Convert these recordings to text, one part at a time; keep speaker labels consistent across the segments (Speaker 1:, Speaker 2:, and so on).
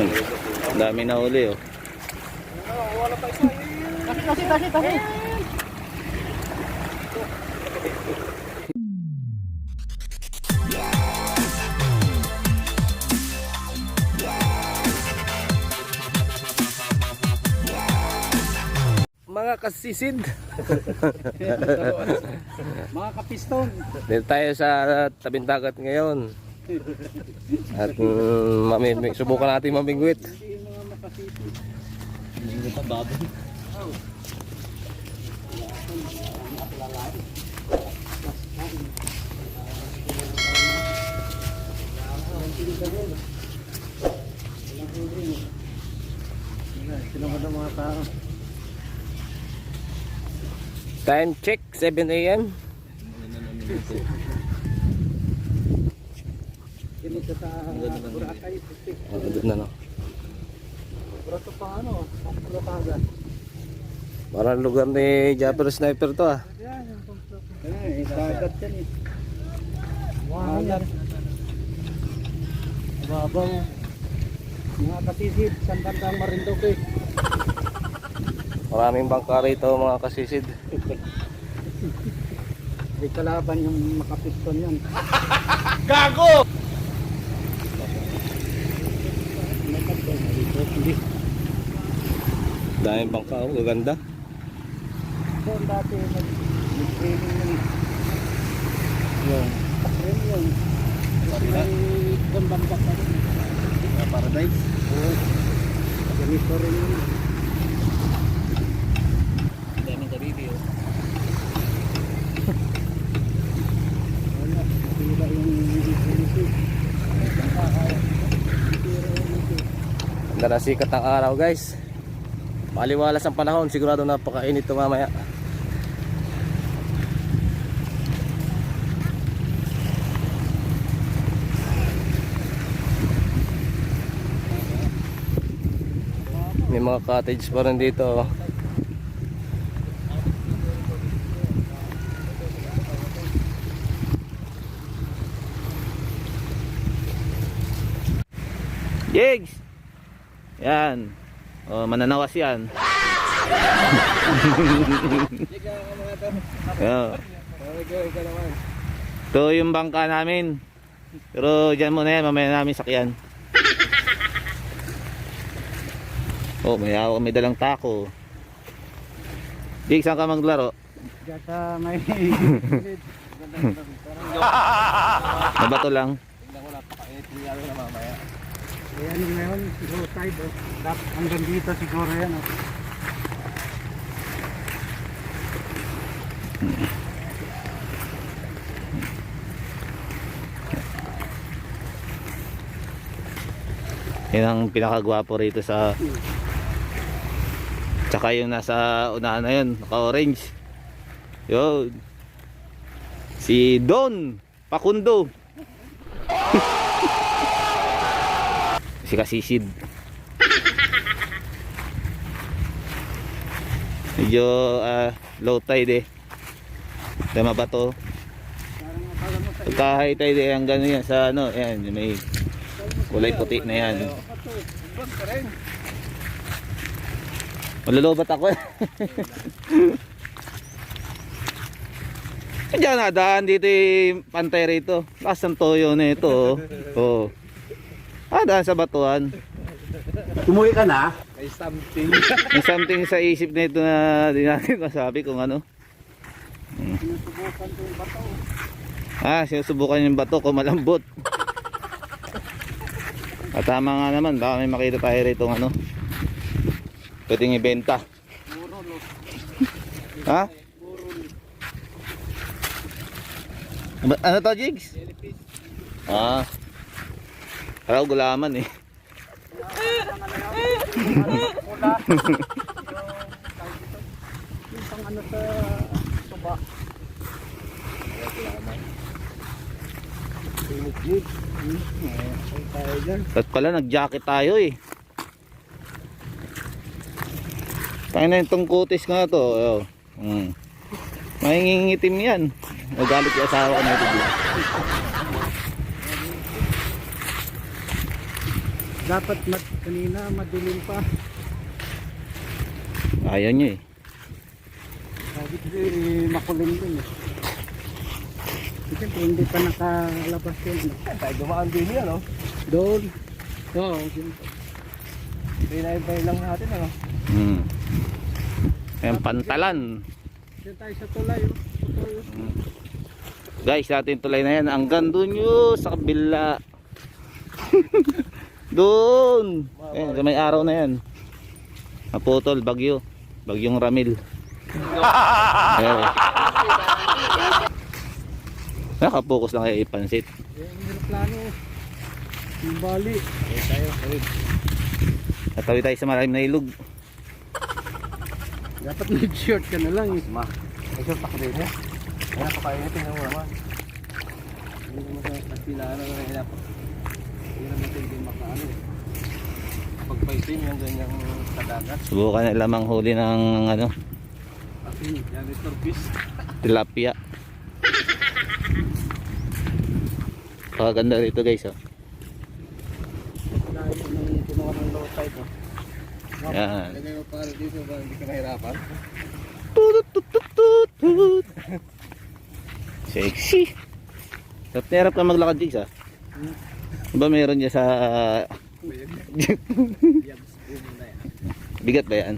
Speaker 1: Ayun. Ang dami na uli oh.
Speaker 2: Kasi, kasi, kasi, kasi.
Speaker 1: Mga kasisid.
Speaker 2: Mga kapiston.
Speaker 1: Dito tayo sa tabing dagat ngayon. At mm, mamimig, subukan natin mamingwit. Time check, 7 a.m.
Speaker 2: Ganito sa Boracay. Putik.
Speaker 1: Oh, doon na no.
Speaker 2: Brato pa ano. Kagad.
Speaker 1: Parang lugar ni Japper Sniper to ah.
Speaker 2: Yan. yung pangkulo. Eh, dagat yan eh. Wow. yan. Mga kasisid, San Bandang Marinduque.
Speaker 1: Maraming bangka rito mga kasisid.
Speaker 2: May kalaban yung makapiston yan.
Speaker 1: Gago!
Speaker 2: Hindi.
Speaker 1: Daming bangka oh, gaganda.
Speaker 2: Doon dati nag- nag-training baka rin.
Speaker 1: Paradise.
Speaker 2: Oo. Ganito rin yun.
Speaker 1: Daming kabidi oh.
Speaker 2: Wala. Tira yung
Speaker 1: na sikat ng araw guys. Maliwalas ang panahon, sigurado napakainit to mamaya. May mga cottage pa rin dito. oh. Jigs! Yan. Oh, mananawas yan. Yo. Ito yung bangka namin. Pero dyan muna yan, mamaya namin sakyan. Oh, may ako may dalang tako. Jigs, saan ka maglaro?
Speaker 2: Diyan sa may.
Speaker 1: Nabato lang.
Speaker 2: Ayan yung ngayon, low tide. Oh. Dap, hanggang dito siguro yan. Oh.
Speaker 1: Yan ang pinakagwapo rito sa Tsaka yung nasa unahan na yun, naka-orange. Yun. Si Don Pakundo. Si Kasisid. Medyo ah, low tide eh. Tama ba to? Pagka high tide eh, hanggang yan sa ano, yan, may kulay puti na yan. Malulubat ako eh. Diyan na, daan dito yung pantay rito. Lakas ng toyo na ito. Oh. Ah, daan sa batuan.
Speaker 2: Tumuwi ka na?
Speaker 1: May something. May something sa isip na ito na di natin masabi kung ano.
Speaker 2: Sinusubukan ko yung bato.
Speaker 1: Ah, sinusubukan yung bato kung malambot. At tama nga naman, baka may makita tayo rito ng ano. Pwedeng ibenta. Ha? Ano to, Jigs? Ah. Parang gulaman eh.
Speaker 2: Yung pang ano sa tuba. Legit. Hmm, okay tayo dyan.
Speaker 1: At pala nag-jacket tayo eh. Tayo na itong kutis nga to. Oh. Mm. Mangingitim yan. Nagalit yung asawa ko na ito.
Speaker 2: Dapat mat kanina madilim pa.
Speaker 1: Ayaw nyo eh.
Speaker 2: Sabi kasi makulim din eh. Kasi hindi pa nakalabas yun.
Speaker 3: Tayo dumaan din yan, no?
Speaker 2: Doon. Oo, oh,
Speaker 3: Pinay-bay lang natin, ano?
Speaker 1: Hmm. Ayan, pantalan.
Speaker 2: Diyan tayo sa tulay. oh. Tulay, oh.
Speaker 1: Guys, natin tulay na yan. Hanggang doon yun, sa kabila. doon. Ayan, sa may araw na yan. Naputol, bagyo. Bagyong Ramil. Ayan. Nakapokus lang kay Ipansit.
Speaker 2: Yung bali.
Speaker 3: Okay, tayo.
Speaker 1: Tayo sa maraming na ilog.
Speaker 2: Dapat nag-short ka na lang eh.
Speaker 3: Ma, may short ako din, eh. Kaya napakainitin mo naman. Hindi naman sa nagpilaan na hirap. Natin din makaano. Pagpaitin yung ganyang kadagat.
Speaker 1: Subukan na lamang huli ng ano,
Speaker 3: Asin, janitor fish.
Speaker 1: tilapia. Pakaganda rito guys. Oh.
Speaker 2: Dahil nung kinuha ng low tide. Oh.
Speaker 1: Yan.
Speaker 3: Lagay para dito para hindi ka mahirapan.
Speaker 1: Tutut, tutut, tutut. Sexy. Sarap na hirap ka maglakad Jigs ah. Ba meron niya sa
Speaker 3: na
Speaker 1: bigat ba yan?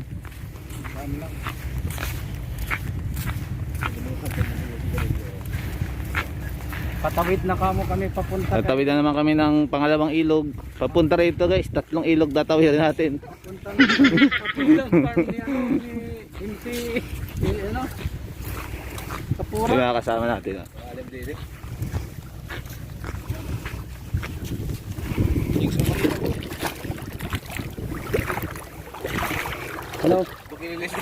Speaker 2: Patawid na kamo kami papunta.
Speaker 1: Tatawid na naman kami ng pangalawang ilog. Papunta rito guys, tatlong ilog tatawid natin.
Speaker 2: Papunta na papunta ni ano ano Kapura.
Speaker 1: mga kasama natin. ah.
Speaker 3: Alam din, eh.
Speaker 2: Hello,
Speaker 3: Tukilis.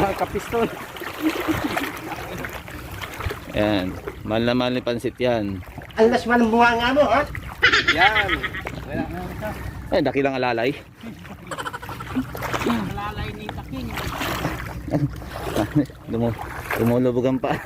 Speaker 2: mga kapiston.
Speaker 1: Yan. Mahal na mahal ni Pansit yan.
Speaker 2: Alas man ang bunga nga mo, ha?
Speaker 3: Yan. Wala.
Speaker 1: Ay, dakilang alalay.
Speaker 2: Lalay ni Taking.
Speaker 1: Lumu lumulubugan pa.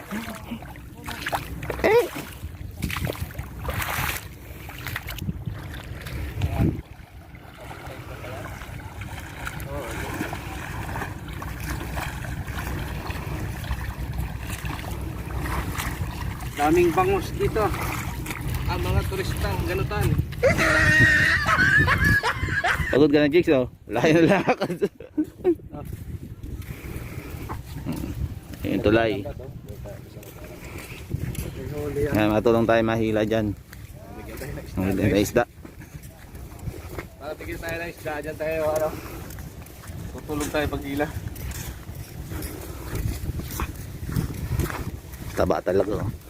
Speaker 2: Bangus dito.
Speaker 3: Ang mga turistang ganutan.
Speaker 1: Pagod ka na Jigs oh. Laki na lakad. Yung tulay.
Speaker 2: Huli yan.
Speaker 1: Yan, matulong tayo mahila dyan. Ang ganda ng isda.
Speaker 3: Para tigil tayo ng isda dyan tayo, ano? Tutulog tayo pag ila.
Speaker 1: Taba talaga oh.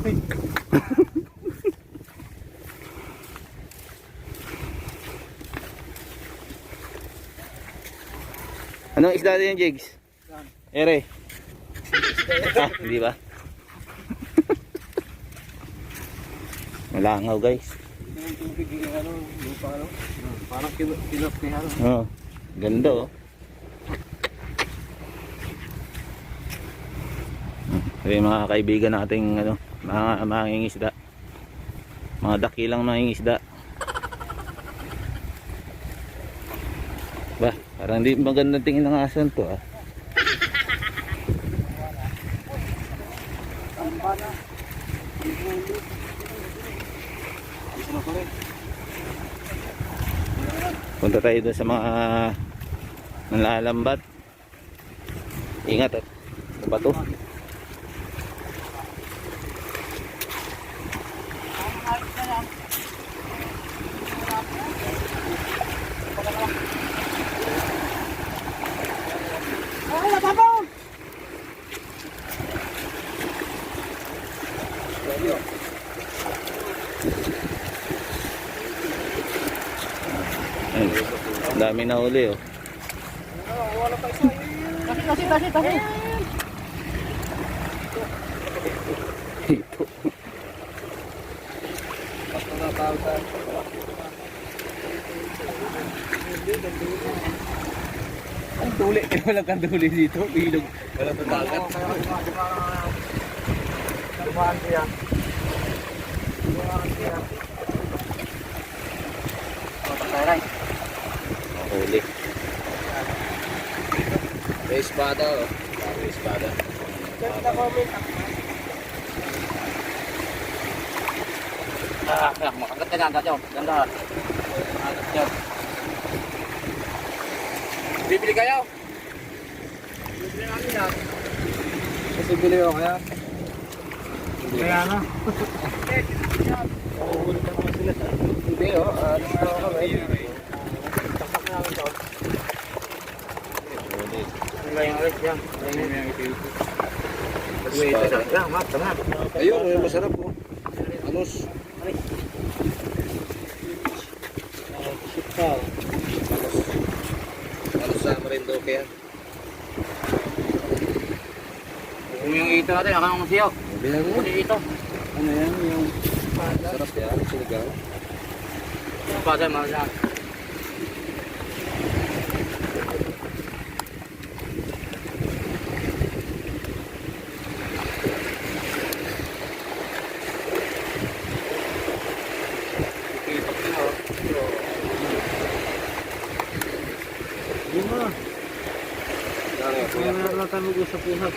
Speaker 1: Anong isda din yung Jigs? Ere. ah, hindi ba? Malangaw guys.
Speaker 3: Parang kinu- kinapnihan.
Speaker 1: Oh, ganda oh. Ito yung mga kaibigan nating ano, mga mangingisda. Mga dakilang mangingisda. Ba, parang hindi magandang tingin ng asan to ah. Punta tayo doon sa mga nalalambat. Ingat at bato. Ayun. Dami na uli oh.
Speaker 2: Kasi, kasi, kasi, kasi.
Speaker 1: Ito.
Speaker 3: Ang duli. Wala kang duli dito. Bilog. Wala kang dagat.
Speaker 2: Dumaan siya. Dumaan siya.
Speaker 1: Huli.
Speaker 3: May espada oh.
Speaker 1: May espada.
Speaker 3: Ganda comment.
Speaker 2: Ah, makagat ka na agad yun. Ganda. Agad yun. Bibili kayo? Bibili namin yan.
Speaker 3: Kasi bili ko kaya.
Speaker 2: Kaya na.
Speaker 3: Hindi oh. Ano ano kami.
Speaker 2: Ano ba yung alis yan? Wait,
Speaker 3: Espada.
Speaker 2: yan.
Speaker 3: Ayun, masarap oh. Anos. Anos. Sa Marindoke yan.
Speaker 2: Yung yung ito natin, akang siyo.
Speaker 3: Bilang mo.
Speaker 2: Ito.
Speaker 3: Ano yan? Yung sarap yan. Sinigang.
Speaker 2: Ano pa tayo, mga lang.
Speaker 3: Ikitok din oh.
Speaker 2: Yun mo.
Speaker 3: Ano yan, kuya?
Speaker 2: Kaya na tayo mag-usap usap.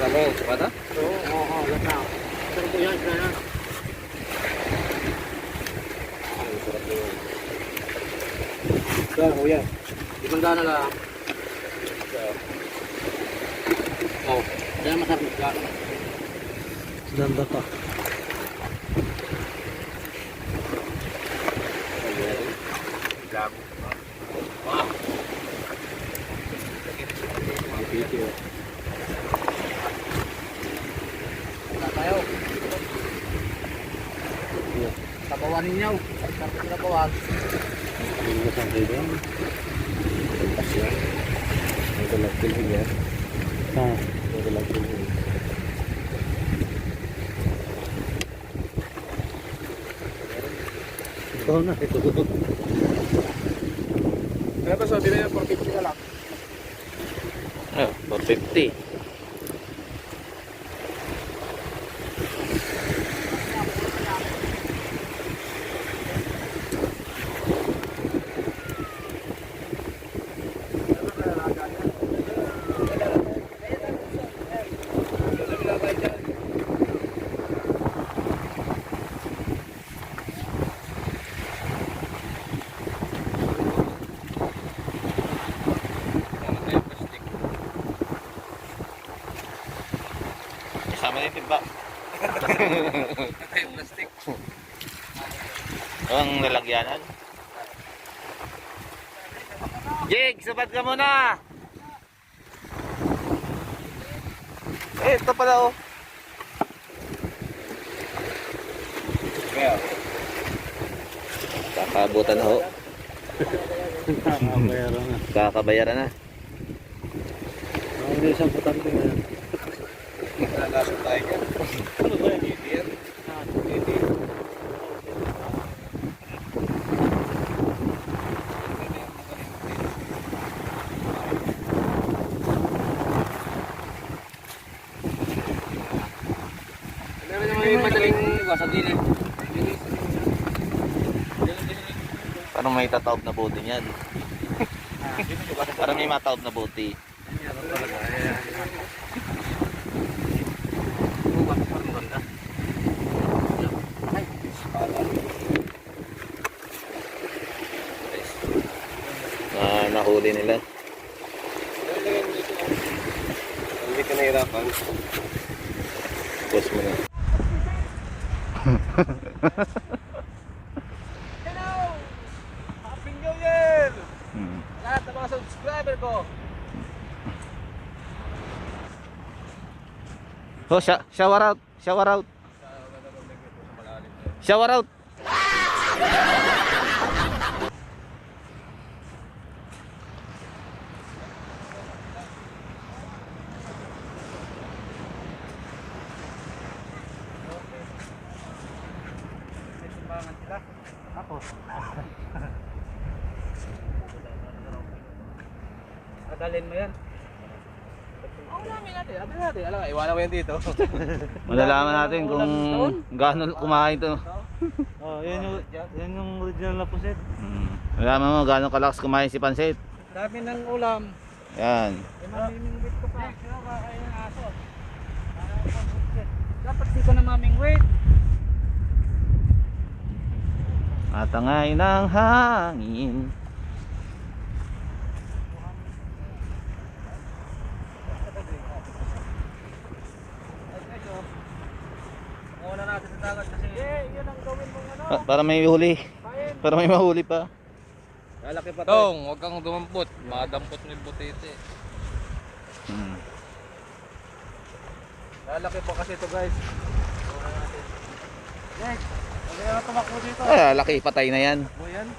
Speaker 3: Kasama yung espada?
Speaker 2: Oo, oo, oo, yan na. Sarap ko yan, kaya na.
Speaker 3: Ang sarap yun.
Speaker 2: Kaya, kuya. Lang. Oo. Kaya masarap ka. Ganda pa.
Speaker 3: Gago.
Speaker 2: Wala tayo. Tabawan ninyo. Sarap ko tabawan.
Speaker 3: Hindi mo saan kayo yan? Lepas yan. Ito lang pilhin yan.
Speaker 2: Ah.
Speaker 3: Ito lang pilhin.
Speaker 2: Ito na. Ito.
Speaker 3: Kaya ba sabi na yan, 450 na lang.
Speaker 1: Oh, 450. Kasama din timba.
Speaker 3: Plastic.
Speaker 1: Ang lalagyanan. Jig, sabat ka muna! Eh, ito pala oh. Kakabutan na ho.
Speaker 2: Nakakabayaran na.
Speaker 1: Kakabayaran na.
Speaker 2: Ang isang putante na yan.
Speaker 3: nalalasap tayo yan. Ano ba yan? Hindi yan. Hindi.
Speaker 2: Meron naman yung iwas sa dili.
Speaker 1: Parang may tataob na buti niyan. Parang may mataob na buti. Ah, nahuli nila.
Speaker 3: Hindi ka nahirapan.
Speaker 1: Post mo na.
Speaker 3: Hello! Happy New Year!
Speaker 1: Hmm.
Speaker 3: Lahat ng mga subscriber ko.
Speaker 1: Oh, sha shower out. Shower out. Shower out.
Speaker 2: Sumbangan sila. Ako. Dalhin mo yan.
Speaker 3: Oo namin natin. Sabi natin. Yan dito.
Speaker 1: Malalaman natin kung gaano kumain to.
Speaker 2: Oh, yan yung, yan yung original na puset.
Speaker 1: Hmm. Malaman mo gaano kalakas kumain si Pansit.
Speaker 2: Dami ng ulam.
Speaker 1: Yan.
Speaker 2: Mamimingwit ko pa. Sino kakain ng aso? Dapat di ko na mamingwit.
Speaker 1: Matangay ng hangin.
Speaker 3: Una natin sa dagat kasi.
Speaker 2: Eh, yun ang gawin mong ano.
Speaker 1: Pa- para may huli. Para may mahuli pa.
Speaker 3: Lalaki pa to.
Speaker 4: Tong, huwag kang dumampot. Madampot mo yung butete.
Speaker 1: Hmm.
Speaker 3: Lalaki pa kasi to guys.
Speaker 2: Next. Huwag na tumakbo dito.
Speaker 1: Ah, laki patay na yan.
Speaker 3: Mo yan.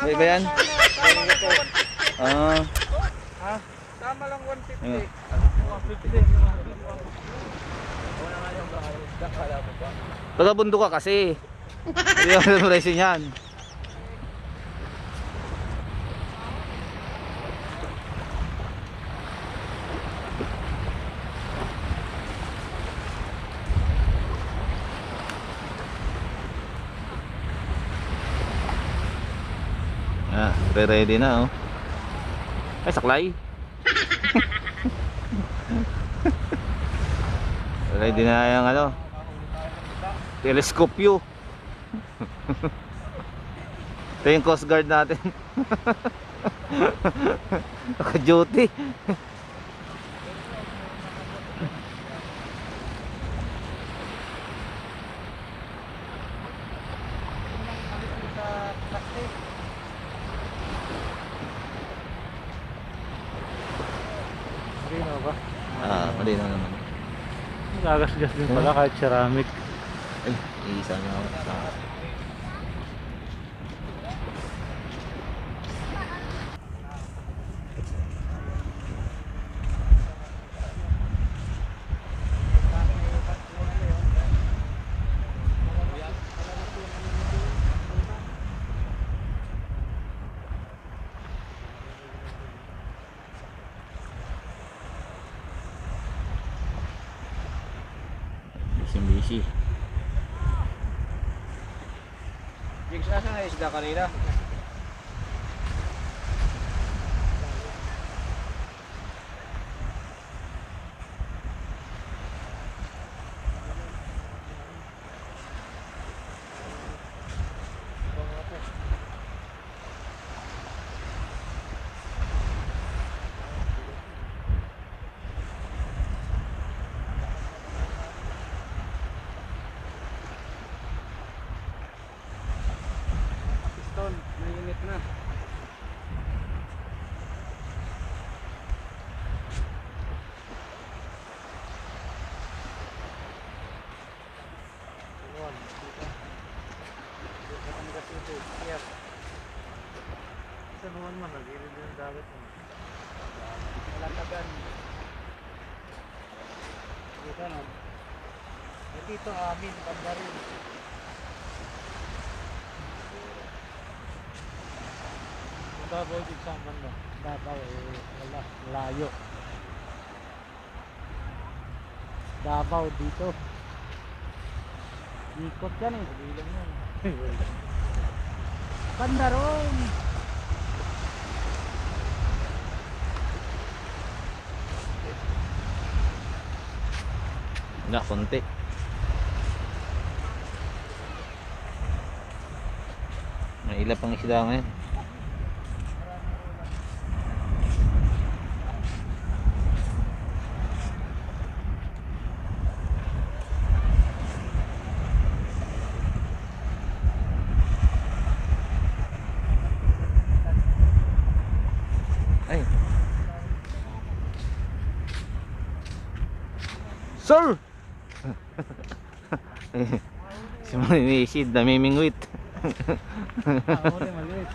Speaker 1: May ba yan?
Speaker 2: Tama lang 150.
Speaker 1: Ah,
Speaker 2: Ha? Tama lang 150.
Speaker 1: Ayun.
Speaker 2: 150.
Speaker 3: Una nga yung isda. Kala mo ba?
Speaker 1: Taga bundok ka kasi. Hindi ako presyo niyan. Ah, re-ready na oh. Ay, saklay. Ready na yung ano. Teleskopyo. Ito yung coast guard natin. Naka-duty.
Speaker 2: Rino ba?
Speaker 1: Ah, mali na naman.
Speaker 2: Gagasgas din pala kahit ceramic.
Speaker 1: Ay, isa na ako. Busy busy.
Speaker 3: Jigs, asan na isda kanina?
Speaker 2: Piston, mainit na. Sa naman man, nag-irid din ang dagat mo. Malatagan. Dito no? Eh, dito amin, banda rin. Davao dito sa banda. Davao eh, wala, layo. Davao dito. Ikot yan eh. Bilang yan. Banda
Speaker 1: Wala, konti. May ilan pang isda ngayon. Ay. Sir! Si Maninisid, namimingwit.
Speaker 2: Ako rin maliit.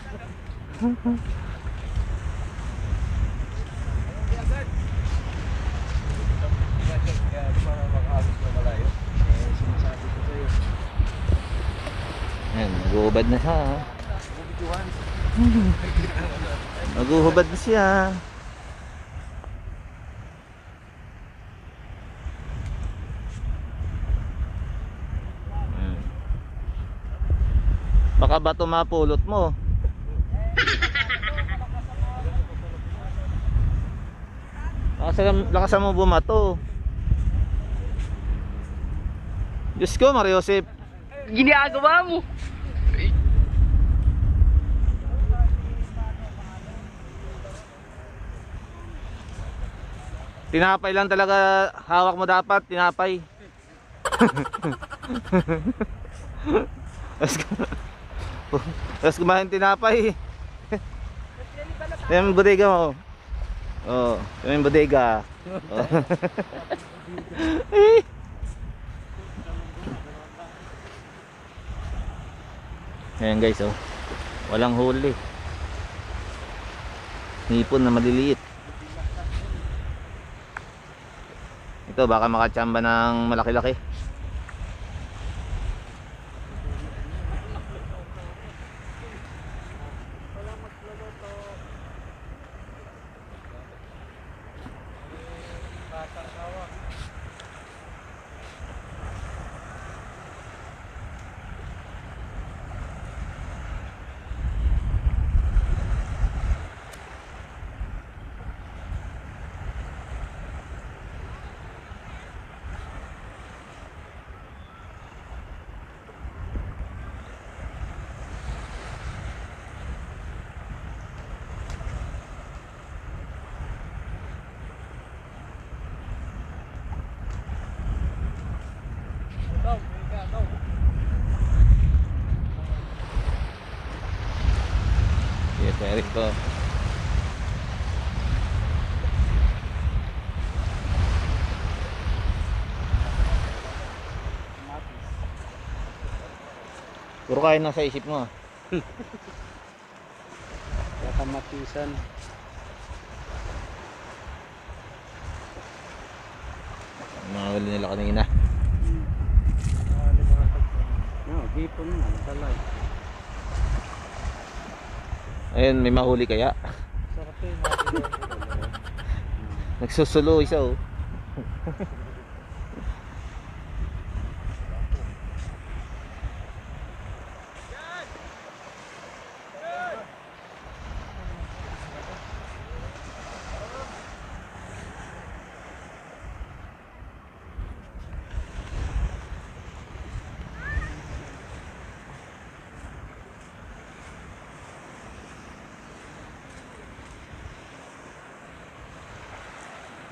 Speaker 1: Ayan, nag-uubad na siya. Naguhubad na siya. Baka ba ito mapulot mo? Lakasan, lakasan mo bumato. Diyos ko, Mario Josep.
Speaker 5: Ginagawa mo.
Speaker 1: Tinapay lang talaga hawak mo dapat, tinapay. Tapos Tapos kumain tinapay. Yan yung bodega mo. Oh, yan yung bodega. Oh. Ayan guys oh. Walang huli. Hipon na maliliit. Ito baka makachamba ng malaki-laki. Eric ko. Puro kain na sa isip mo. ah.
Speaker 3: Kakamatisan.
Speaker 1: Huli nila kanina.
Speaker 3: No, hipon na. Talay.
Speaker 1: Ayun, may mahuli kaya.
Speaker 2: Nakakilala.
Speaker 1: Nagsusulo isa oh.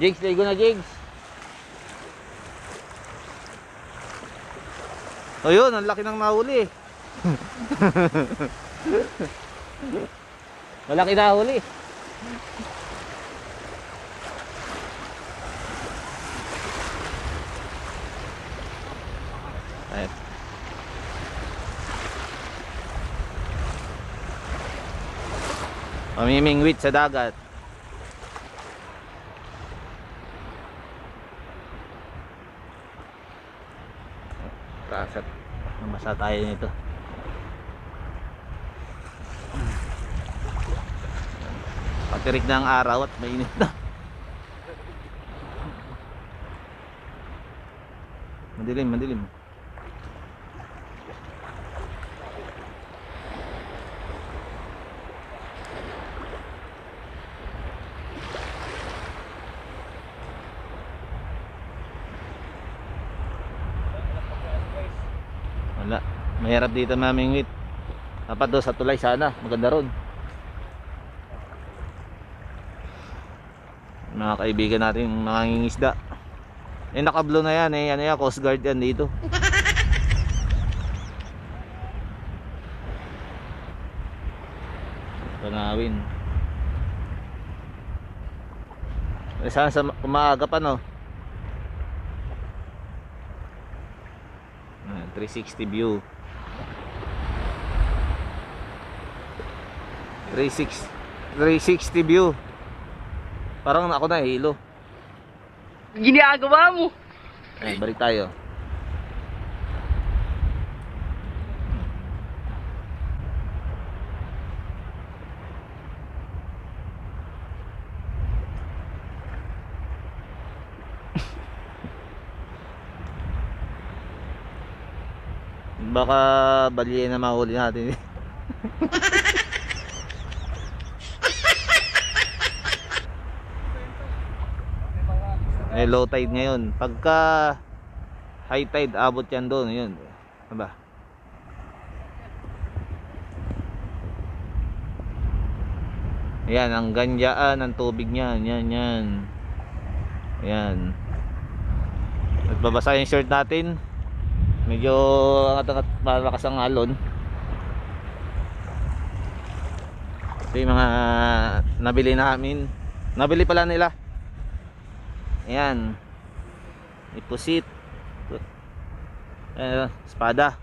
Speaker 1: Jigs, ligo na Jigs. O yun, ang laki ng nahuli. Malaki nahuli. Ayun. Mamimingwit sa dagat. Namasa tayo nito. Patirik na ang araw at mainit na. Madilim, madilim. Wala. Mahirap dito mamingwit. Dapat doon sa tulay sana. Maganda ron. Mga kaibigan natin mga ngingisda. Eh nakablo na yan eh. Ano yan? Coast Guard yan dito. Tanawin. Eh, Sana sa umaga pa no. Ah, 360 view. 360, 360 view. Parang ako na eh, hilo.
Speaker 5: Ginagawa mo.
Speaker 1: Ay, balik tayo. Baka baliin na mahuli natin. eh low tide ngayon. Pagka high tide abot yan doon, yun. Aba. Yan, ang ganjaan ng tubig niyan. Yan, yan. Yan. Nagbabasa yung shirt natin. Medyo angat-angat malakas ang alon. Ito yung mga nabili namin. Nabili pala nila. Ayan. Ipusit. Ayan, espada.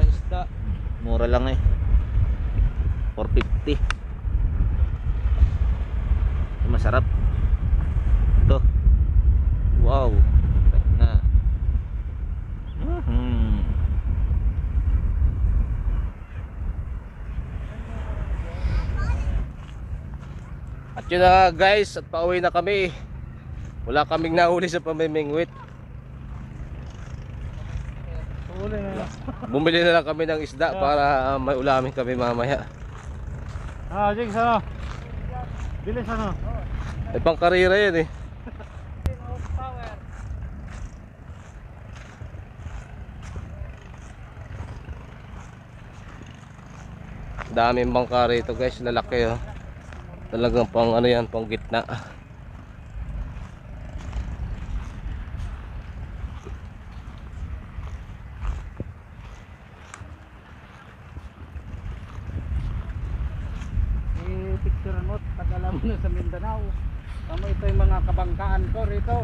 Speaker 3: Isda.
Speaker 1: Mura lang eh. 450. Masarap. Ito. Wow. Na. Mhm.
Speaker 3: At yun na guys, at pauwi na kami. Wala kaming nahuli sa pamimingwit. Bumili na lang kami ng isda para uh, may ulamin kami mamaya.
Speaker 2: Ah, Jigs, ano? Bilis ano?
Speaker 3: May pangkarira yan eh. Daming bangka rito guys, lalaki oh. Talagang pang ano yan, pang gitna.
Speaker 2: I-picture mo, tagala mo na sa Mindanao. Tamo ito yung mga kabangkaan ko rito.